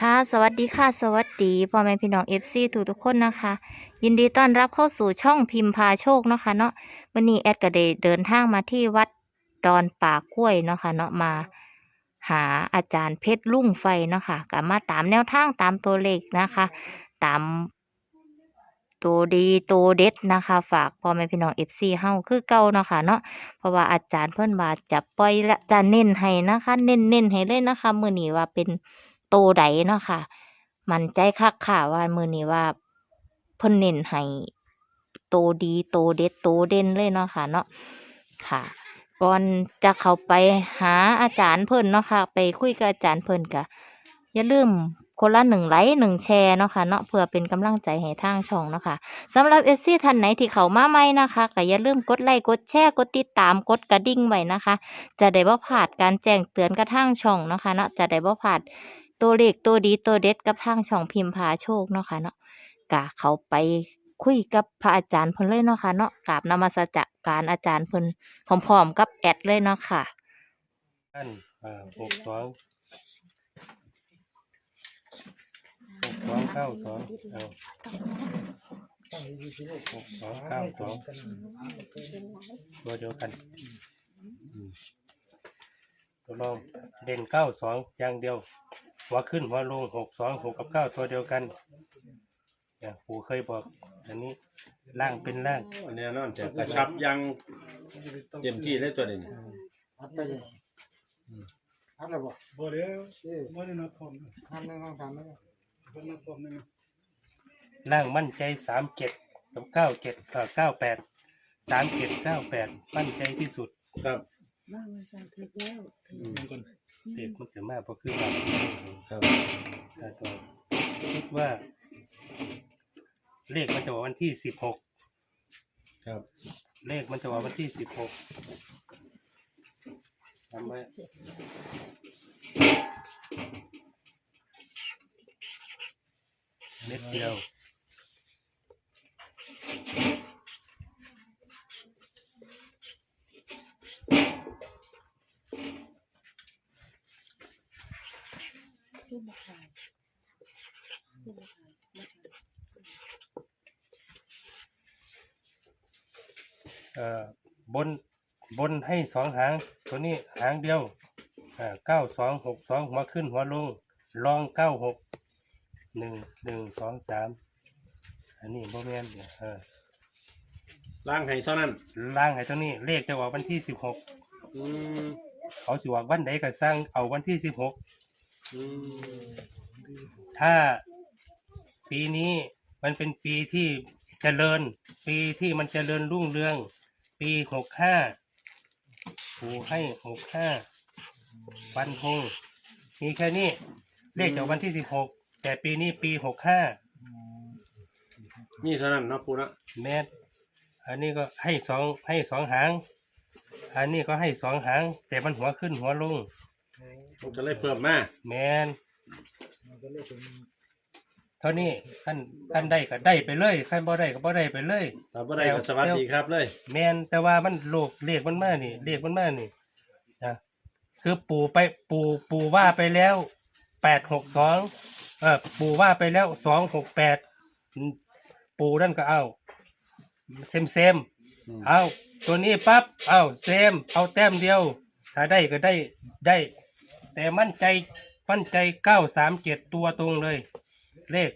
ค่ะสวัสดีค่ะ สวัสดีพ่อแม่พี่น้องเอฟซีทุกทุกคนนะคะ ยินดีต้อนรับเข้าสู่ช่องพิมพ์พาโชคเนาะค่ะเนาะวันนี้แอดก็ได้เดินทางมาที่วัดดอนป่ากล้วยเนาะค่ะเนาะมาหาอาจารย์เพชรลุ่งไฟเนาะค่ะก็มาตามแนวทางตามตัวเลขนะคะ ตาม ตัวดีตัวเด็ดนะคะ ฝากพ่อแม่พี่น้องเอฟซีเฮาคือเก่าเนาะค่ะเนาะเพราะว่าอาจารย์เพิ่อนว่าจะปล่อยและจะเน้นให้นะคะ เน้นเน้นให้เลยนะคะ มือนี้ว่าเป็นโตใดเนาะค่ะ มันใจคักค่ะว่ามือนี้ว่าเพิ่อนเน้นให้โตดีโตเด็ดโตเด่นเลยเนาะค่ะเนาะค่ะก่อนจะเข้าไปหาอาจารย์เพิ่นเนาะค่ะ ไปคุยกับอาจารย์เพิ่นก็อย่าลืม คนละหนึ่งไลค์หนึ่งแชร์เนาะค่ะเนาะเพื่อเป็นกำลังใจให้ทางช่องเนาะค่ะสำหรับเอซี่ท่านไหนที่เขามาใหม่นะคะก็อย่าลืมกดไลค์กดแชร์กดติดตามกดกระดิ่งไว้นะคะ จะได้บ่พลาดการแจ้งเตือนกระทั่งช่องเนาะค่ะเนาะจะได้บ่พลาดตัวเลขตัวดีตัวเด็ดกับทางช่องพิมพ์พาโชคเนาะค่ะเนาะกะเขาไปคุยกับพระอาจารย์เพิ่นเลยเนาะค่ะเนาะกราบนมัสการอาจารย์เพิ่นพร้อมๆกับแอดเลยเนาะค่ะอันอ่าหกสองหก สองเก้าสองเอาหกสองเก้าสองตัวเดียวกันอืมตัวรองเด่นเก้าสองอย่างเดียว หัวขึ้นหัวลงหกสองหกกับเก้าตัวเดียวกันเนี่ยปู่เคยบอกอันนี้ล่างเป็นล่าง อันนี้นอนจะกระชับยังเต็มที่เลยตัวนี้อัดไปเลยอัดแล้วบ่บ่เด้อเอ้ยบ่ได้นับพร้อมนะทำหนึ่งสองสามแล้ วก็บ่นับพร้อมนะล่างมั่นใจสามเจ็ดกับเก้าเจ็ดเก้าแปดสามเจ็ดเก้าแปดมั่นใจที่สุดครับอืมเด็กมันจะมากเพราะคือว่าครับถ้าตัวคิดว่า เลขมันจะว่าวันที่สิบหกครับ เลขมันจะว่าวันที่สิบหกทำไว้ เม็ดเดียวเอ่อบนบนให้สองหาง ตัวนี้หางเดียวอ่าเก้าสองหกสองหัวขึ้นหัวลงลองเก้าหก หนึ่งหนึ่งสองสามอันนี้โมเมนเนี่ยเออล่างให้เท่านั้น ล่างให้ตัวนี้เลขจะออกวันที่สิบหกอืมเขาสิออกวันใดก็สร้างเอาวันที่สิบหกอืมถ้าปีนี้มันเป็นปีที่เจริญ ปีที่มันเจริญรุ่งเรือง ปีหกห้าผูให้หกห้าฟันธงมีแค่นี้เลขจากวันที่สิบหก แต่ปีนี้ปีหกห้ามีเท่านั้นเนาะปูเนาะเมตรอันนี้ก็ให้สองให้สองหาง อันนี้ก็ให้สองหาง แต่มันหัวขึ้นหัวลงมันก็เลยเพิ่มมาแมนมันก็เลยเป็นเท่านี้ขั้นขั้นได้ก็ได้ไปเลยขั้นบ่ได้ก็บ่ได้ไปเลยถ้าบ่ได้ก็สวัสดีครับเลย แมนแต่ว่ามันโลกเลขมันมานี่เลขมันมานี่นะคือปู่ไปปู่ปู่ว่าไปแล้ว แปดหกสองเออปู่ว่าไปแล้วสองหกแปดปู่นั่นก็เอาเซมเซมอืมเอาตัวนี้ปั๊บเอาเซม เอาแต้มเดียว ถ้าได้ก็ได้ได้ แต่มั่นใจมั่นใจเก้าสามเจ็ดตัวตรงเลย เลข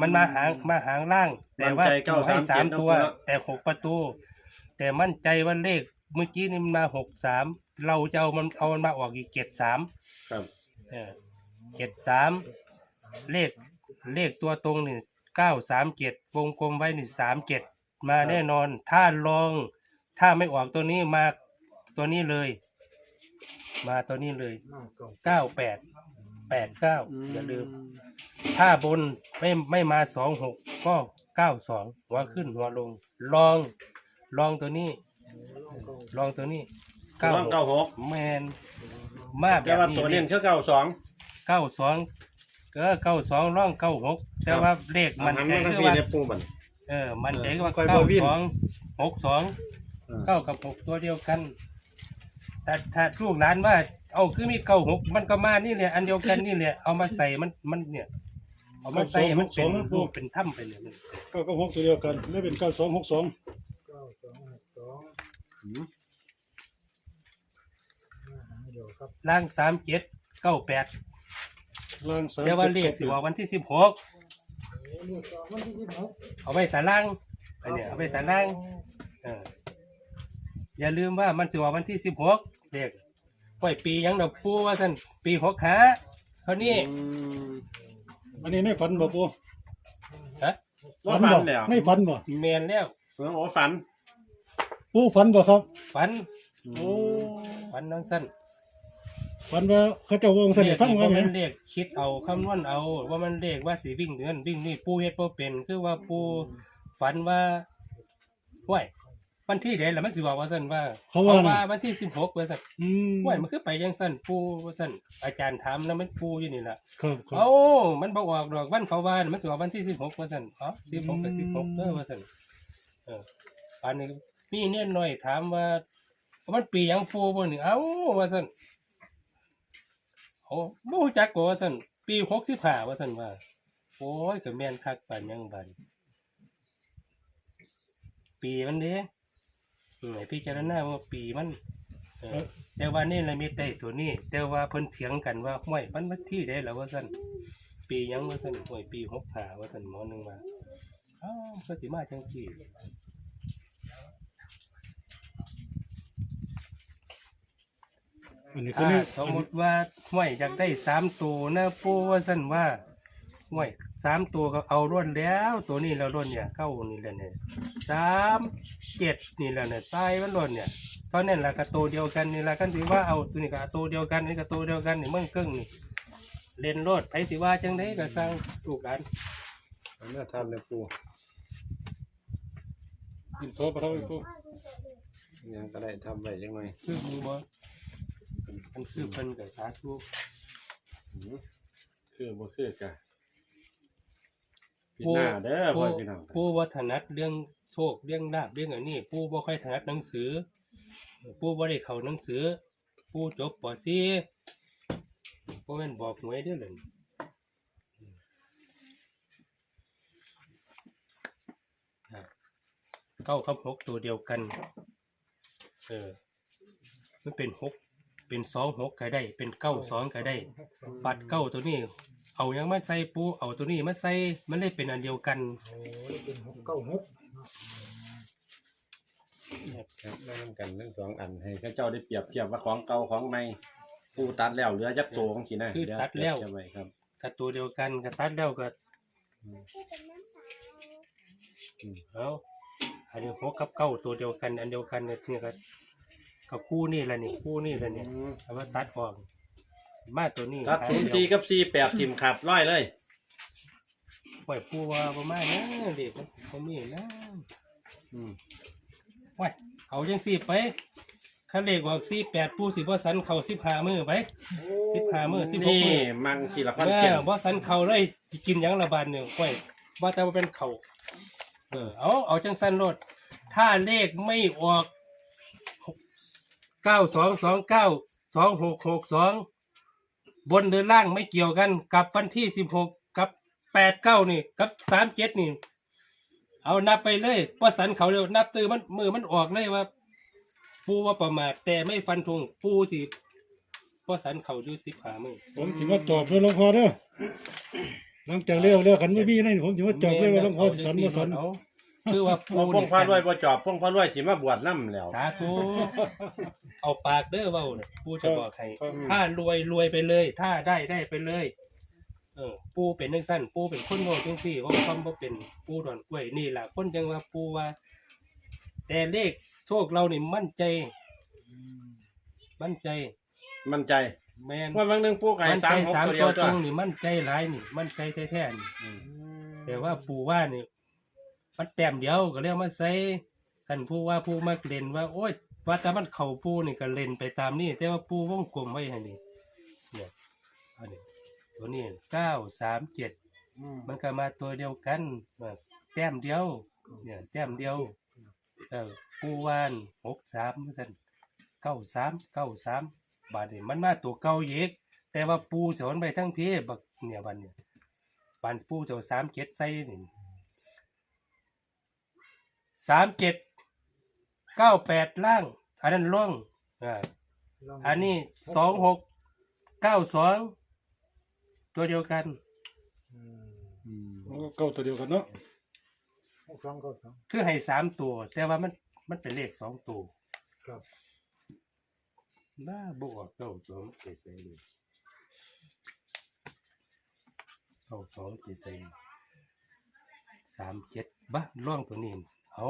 มันมาหางมาหางล่าง แต่ว่ามั่นใจปู่ให้937สามตัวนะปู่เนาะแต่หกประตู แต่มั่นใจว่าเลขเมื่อกี้นี่มันมาหกสามเราจะเอามันเอามันมาออกอีกเจ็ดสามครับ เจ็ดสามเลขเลขตัวตรงนี่เก้าสามเจ็ดวงกลมไว้นี่สามเจ็ดมาแน่นอน ถ้าลอง ถ้าไม่ออกตัวนี้มาตัวนี้เลย มาตัวนี้เลยมากก่อนเก้าแปดแปดเก้าอย่าลืม ถ้าบนไม่ไม่มาสองหกก็เก้าสองหัวขึ้นหัวลง ลอง ลองตัวนี้ ลองตัวนี้เก้าเก้าเก้าหกแมนมาแบแต่บว่านี้ตัวเน้นคือเก้าสอง เก้าสองก็เก้าสองร่องเก้าหกแต่ว่าเลขมัมันนหันใจมาทางคือพี่ว่าเนี่ยปูบันเออ มันใจคือว่าค่อยเก้าบ่วิ่งสองหกสองเออเก้ากับหกตัวเดียวกันถ้าถ้าลูกหลานว่า เอาคือมีเก้าหกมันก็มานี่แหละอันเดียวกันนี่แหละเอามาใส่มันมันเนี่ย เอามาใส่ให้มันเป็นรูปเป็นถ้ำไปเลยมันเก้ากับหกตัวเดียวกันไม่เป็นเก้าสองหกสองเก้าสองหกสองอืมหางเดียวครับล่างสามเจ็ดเก้าแปด ล่างสามแต่ว่าเลขสิว่าวันที่สิบหกเลือกสองวันที่สิบหกเอาไว้สาล่างอันเนี้ยเอาไว้สาล่างเอออย่าลืมว่ามันสิว่าวันที่สิบหกเลขปล่อยปีหยังดอกปูว่าท่านปีหกขาเท่านี้อืมอันนี้ในฝันบ่ปูฮะว่าฝันบ่แล้วในฝันบ่เมนแล้วเพิ่งโอ้ฝัน ปูฝันบ่ครับ ฝันโอ้ฝันน้องสั้น ฝันว่าเขาเจ้าวงเสด็จฟังว่าว่าแหมมันเลขคิดเอาคำนวณเอา ว่ามันเลขว่าสิวิ่งเดือนวิ่งนี่ปูเฮ็ดบ่เป็น คือว่าปูฝันว่าห้วยวันที่ใดล่ะมันสิว่าว่าซั่นว่าเขาว่าว่าน่ะ วันที่สิบหกว่าซั่นอืมห้วยมันคือไปจังซั่นปูว่าซั่นอาจารย์ถามแล้วมันปูอยู่นี่ล่ะครับครับ เอ้ามันบอกออกดอกวันเขาว่าน่ะมันสิว่าวันที่สิบหกว่าซั่นอ๋อสิบหกกับสิบหกเด้อว่าซั่นเอออันนี้มีเนี่ยน้อยถามว่ามันปีหยังปูบ่นี่เอ้าว่าซั่น โอ้บ่รู้จักบ่ว่าซั่นปี65ว่าซั่นว่า โอ้ยก็แม่นคักปานยังบัดปีมันเด้อืมให้พิจารณาว่าปีมันเออแต่ว่านี่ละมีแต่ตัวนี้ แต่ว่าเพิ่นเถียงกันว่าห้วยมันวันที่ได้แล้วว่าซั่นปีหยังว่าซั่นห้วยปี65ว่าซั่นหมอหนึงว่าอ้าวมันก็สิมาจังซี่ อันนี้คือถ้านี่สมมติว่าห้วยอยากได้สามตัวนะปูว่าสั่นว่าห้วยสามตัวก็เอาร่วนแล้ว ตัวนี้เราร่วนเนี่ยเข้านี่แหละเนี่ยสามเจ็ดนี่แหละเนี่ยทรายมันร่วนเนี่ยตอนนั้นแหละก็ตัวเดียวกันนี่แหละกันถือว่าเอาตัวนี้ก็ตัวเดียวกันนี่ก็ตัวเดียวกันนี่เมืองเกิ้งนี่เล่นรถไผสิว่าจังไดก็สร้างลูกหลานอันนี้ทำเลยปูกินโซปะเท่าอีกปูยังก็ได้ทำไว้ยังไงคือมึงบ่ มันคือเพิ่นกับสาธุอืมคือบ่คือกะพี่หน้าเด้อพ่อพี่น้องปูว่าถนัดเรื่องโชคเรื่องลาบเรื่องอันนี้ปูบ่ค่อยถนัดหนังสือปูบ่ได้เข้าหนังสือปูจบป .4 บ่แม่นบอกหวยเด้อเลยเก้ากับหกตัวเดียวกัน เออ มันเป็นหก เป็นสองหกก็ได้ เป็นเก้าสองก็ได้ ปัดเก้าตัวนี้ เอายังมาใส่ปูเอาตัวนี้มาใส่มันได้เป็นอันเดียวกันโอ้ยเป็นหกเก้าหกครับได้นำกันทั้งสองอันให้ข้าเจ้าได้เปรียบเทียบว่าของเก่าของใหม่ปูตัดแล้วเหลือจักตัวของสินะคือเยวตัดแล้วเปรียบเทียบไว้ครับกับตัวเดียวกันกับตัดแล้วก็อืมเอาอันนี้หกกับเก้าตัวเดียวกัน อันเดียวกันเนี่ยนี่ก็ กับคู่นี่แหละนี่คู่นี่แหละเนี่ยเอาว่าตัดออกมาตัวนี้ตัดศูนย์สี่กับสี่แปดทิมขับร้อยเลยปล่อยปูว่าประมาณนะเด็กมันเขามีนะอืมว้ยเอาจังสี่ไปคันเลขออกสี่แปดปูสิบ่สันเข่าสิบห้ามือไปสิบห้ามือสิบหกนี่มือมังชีละครเอเข็อมบ่สันเข่าเลยสิกินหยังละบาดเนี่ยว้ยว่าแต่ว่าเป็นเข่าเออเอาเอาจังสันรถถ้าเลขไม่ออก เก้าสองสองเก้าสองหกหกสองบนหรือล่างไม่เกี่ยวกันกับวันที่สิบหกกับแปดเก้านี่กับสามเจ็ดนี่ เอานับไปเลยว่าสันเขาเร็วนับตือมันมือมันออกเลยว่า ปูว่าประมาทแต่ไม่ฟันธงปูสิว่าสันเขาอยู่สิบหามือผมสิมาตอบด้วยหลวงพ่อเด้อหลังจากเลี้ยวเลี้ยวขันไม่มีนั่นผมสิมาตอบเลยว่าหลวงพ่อสิสันบ่สัน เอา คือว่าปูพวงพ่อรวยบ่จอบพวงพ่อรวยสิมาบวชน้ำแล้ว สาธุเอาปากเด้อเว้าเนี่ยปูจะบอกให้ครับ ถ้ารวยรวยไปเลย ถ้าได้ได้ไปเลย เออ ปูเป็นนังสั้นปูเป็นคนโง่จังสี่ว่าความบ่เป็นปูดอนกล้วยนี่แหละคนจังว่าปูว่า แต่เลขโชคเรานี่มั่นใจ มั่นใจ มั่นใจแม่นว่าบางหนึงปูไก่มั่นสาใจมหกสามตัวเดีตัยววตตัรวงนี่มั่นใจหลายนี่ มั่นใจแท้ๆนี่อืมแต่ว่าปู่ว่านี่ มันแต้มเดียวก็เรียกมาใส่กันผู้ว่าผู้มาเล่นว่า โอ้ยว่าแต่มันเข่าปูนี่ก็เล่นไปตามนี่แต่ว่าปูวงกลมไว้ให้นี่เนี่ยอันนี้ตัวนี้เก้าสามเจ็ดมันก็มาตัวเดียวกันว่าแต้มเดียว เนี่ยแต้มเดียวเออปูวานหกสามสั่นเก้าสามเก้าสามบาดนี้มันมาตัวเก่าเยกแต่ว่าปูสอนไปทั้งเพบักเนี่ยบัดเนี่ยบานปูเจ้าสามเจ็ดใส่นี่ สามเจ็ดเก้าแปดล่าง อันนั้นล่องอ่าอันนี้สองหกเก้าสองตัวเดียวกันอืมอืมมันก็เก่าตัวเดียวกันเนาะหกสองเก้าสองคือให้สามตัว แต่ว่ามันมันเป็นเลขสองตัวครับบ้าบออกเก้าสองไปใส่เลยเก้าสองไปใส่สามเจ็ดบ้าล่องตัวนี้ เอา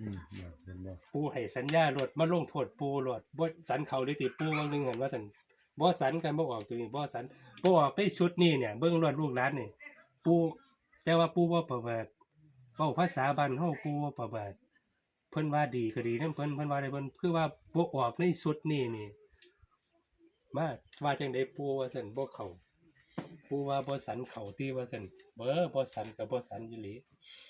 อืมเนี่ยเห็นบ่ปูให้สัญญาโลดมาลงโทษปูโลดบ่สันเขาเลยติปูบางหนึงเห็นว่าสันบ่สันกันบ่ออกตัวนี้บ่สันบ่ออกได้ชุดนี้เนี่ยเบิ่งรอดลูกหลานนี่ปูแต่ว่าปูบ่ประเบิดเว้าภาษาบ้านเฮาปูบ่ประเบิดเพิ่นว่าดีก็ดีนำเพิ่นเพิ่นว่าได้เพิ่นคือว่าบ่ออกในชุดนี้นี่มาว่าจังได๋ปูว่าซั่นบ่เข้าปูว่าบ่สันเข้าตีว่าซั่นเบ้อบ่สันก็บ่สันอยู่หลีอืม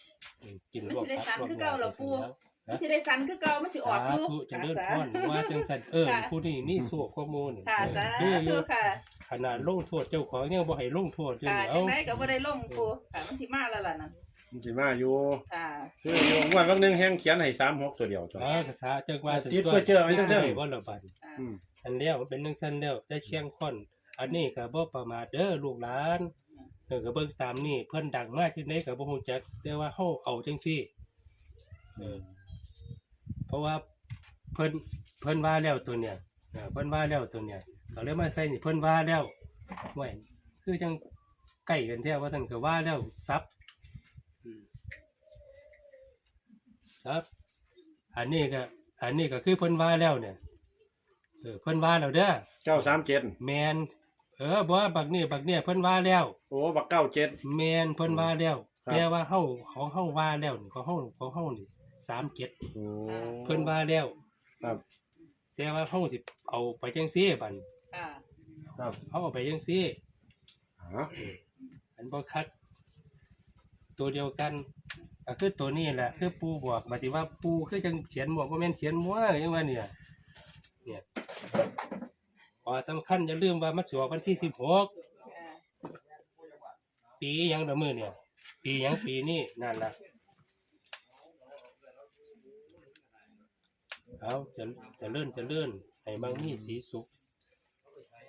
กินลวกผักลวกหญ้าไปซั่นแล้วมันจะได้สันคือเก่ามันจะออกสาอยู่ธุจะเลื่อนค่ะพรว่าจังสันเออค่ะผู้นี้มีสู้ข้อมูลค่ะสาเอออธุยู่ค่ะ ขนาดลงโทษเจ้าของยังบ่ให้ลงโทษอยู่ค่ะเอาจังไดก็บ่ได้ลงปูค่ะมันสิมาแล้วล่ะนั่นมันสิมาอยู่ค่ะ คืออยู่งวดวันหนึงแฮงเขียนให้36ตัวเดียวจ้ะเอาภาษาจังว่าติดเพื่อเจอไว้จังเด้อบ่ละบาด อ่าอืม อันแล้วมันเป็นจังซั่นแล้วได้เชียงค่อน อันนี้ก็บ่ประมาทเด้อลูกหลาน เออก็เบิ่งตามนี่เพิ่นดังมากที่ไหนก็บ่ฮู้จักแต่ว่าเฮาเอาจังซี่เออเพราะว่าเพิ่นเพิ่นว่าแล้วตัวเนี้ยเออเพิ่นว่าแล้วตัวเนี้ยก็เลยมาใส่นี่เพิ่นว่าแล้วห่วยคือจังใกล้กันแท้ว่าท่านก็ว่าแล้วซับอืมครับ อันนี้ก็ อันนี้ก็คือเพิ่นว่าแล้วเนี่ยเออเพิ่นว่าแล้วเด้อเจ้าสามเจ็ดแมน เออบ่ว่าบักนี่บักเนี่ยเพิ่นว่าแล้วโอ้บักเก้าเจ็ด แมนเพิ่นว่าแล้วครับ แต่ว่าเฮาของเฮาว่าแล้วนี่ของเฮาของเฮานี่37โอ้เพิ่นว่าแล้ว ครับ แต่ว่าเฮาสิเอาไปจังซี่บัดค่ะครับเฮาเอาไปจังซี่อ๋ออันบ่คักตัวเดียวกันก็คือตัวนี้แหละคือปูบอกหมายถึงว่าปูคือจังเขียนหมวกบ่แม่นเขียนมัวจังว่าเนี่ยเนี่ยข อสำคัญอย่าลืมว่ามันสิออกวันที่16ค่ะปีหยังเดอมือเนี่ย ปีหยังปีนี้นั่นละเอาจะจะเลื่อนจะเลื่อนให้บางมีสีสุข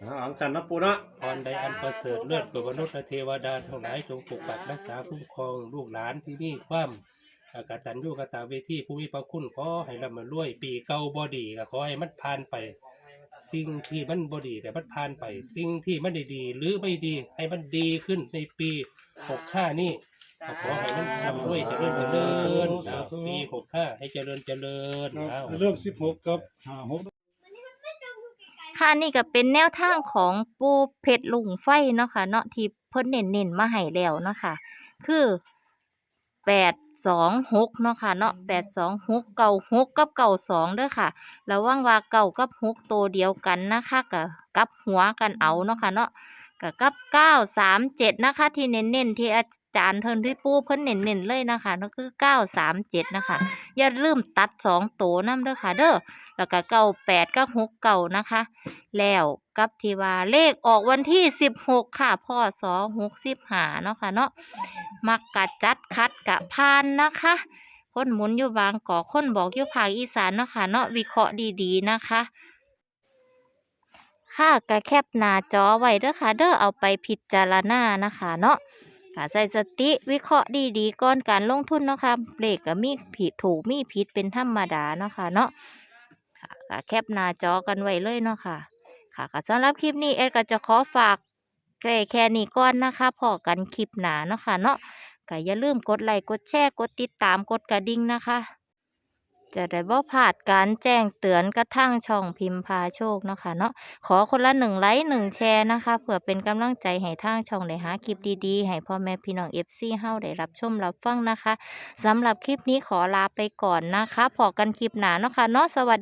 อ๋ออังสันนะปูเนาะพรใดอันประเสริฐเลือดตัวมนุษย์และเทวดาทั้งหลายจงปกปักรักษาคุ้มครองลูกหลานที่มีความอากตันยูกตาเวทีผู้มีพระคุณขอให้ร่ำมารวยปีเก่าบอดีก็ขอให้มันผ่านไป สิ่งที่มันบอดีแต่มันผ่านไป สิ่งที่มันดีๆหรือไม่ดีให้มันดีขึ้นในปีหกห้านี่สาขอให้มันทำด้วยเจริญเจริญอ่าปีหกห้าให้เจริญเจริญครับอ้าวเริ่มสิบหกกับห้าหกค่ะนี่ก็เป็นแนวทางของปูเพชรลุงไฟเนาะค่ะเนาะที่เพิ่นเน้นๆมาให้แล้วเนาะค่ะคือ แปดสองหกเนาะค่ะเนาะแปดสองหกเก่าหกกับเก่าสองเด้อค่ะระวังว่าเก่ากับหกตัวเดียวกันนะคะกับกับหัวกันเอาเนาะค่ะเนาะกับกับเก้าสามเจ็ดนะคะ ที่เน้นๆที่อาจารย์เทินที่ปูเพิ่นเน้นๆเลยนะคะนั่นคือเก้าสามเจ็ดนะคะ อย่าลืมตัดสองตัวนํเด้อค่ะเด้อ แล้วก็เก้าแปดก็หกเก่านะคะ แล้วกับที่ว่าเลขออกวันที่สิบหกค่ะพ่อสอหกสิบหาเนาะค่ะเนาะมักกะจัดคัดกะพานนะคะคนหมุนอยู่บางกอกคนบอกอยู่ภาคอีสานเนาะค่ะเนาะวิเคราะห์ดีๆนะคะค่ะกะแคบหน้าจอไว้เด้อค่ะ เด้อเอาไปพิจารณานะคะเนาะกะใส่สติวิเคราะห์ดีๆก่อนการลงทุนเนาะค่ะเลขก็มีผิดถูกมีผิดเป็นธรรมดาเนาะค่ะเนาะ ค่ะแคปหน้าจอกันไว้เลยเนาะค่ะ ค่ะก็สำหรับคลิปนี้เอ็ดก็จะขอฝากแค่แค่นี้ก่อนนะคะพอกันคลิปหนาเนาะค่ะเนาะก็อย่าลืมกดไลค์กดแชร์กดติดตามกดกระดิ่งนะคะ จะได้บ่พลาดการแจ้งเตือนกระทั่งช่องพิมพ์พาโชคเนาะค่ะเนาะขอคนละหนึ่งไลค์หนึ่งแชร์นะคะเพื่อเป็นกำลังใจให้ทางช่องได้หาคลิปดีๆ ให้พ่อแม่พี่น้องเอฟซีเฮาได้รับชมรับฟังนะคะสำหรับคลิปนี้ขอลาไปก่อนนะคะพอกันคลิปหนาเนาะค่ะเนาะสวัสดี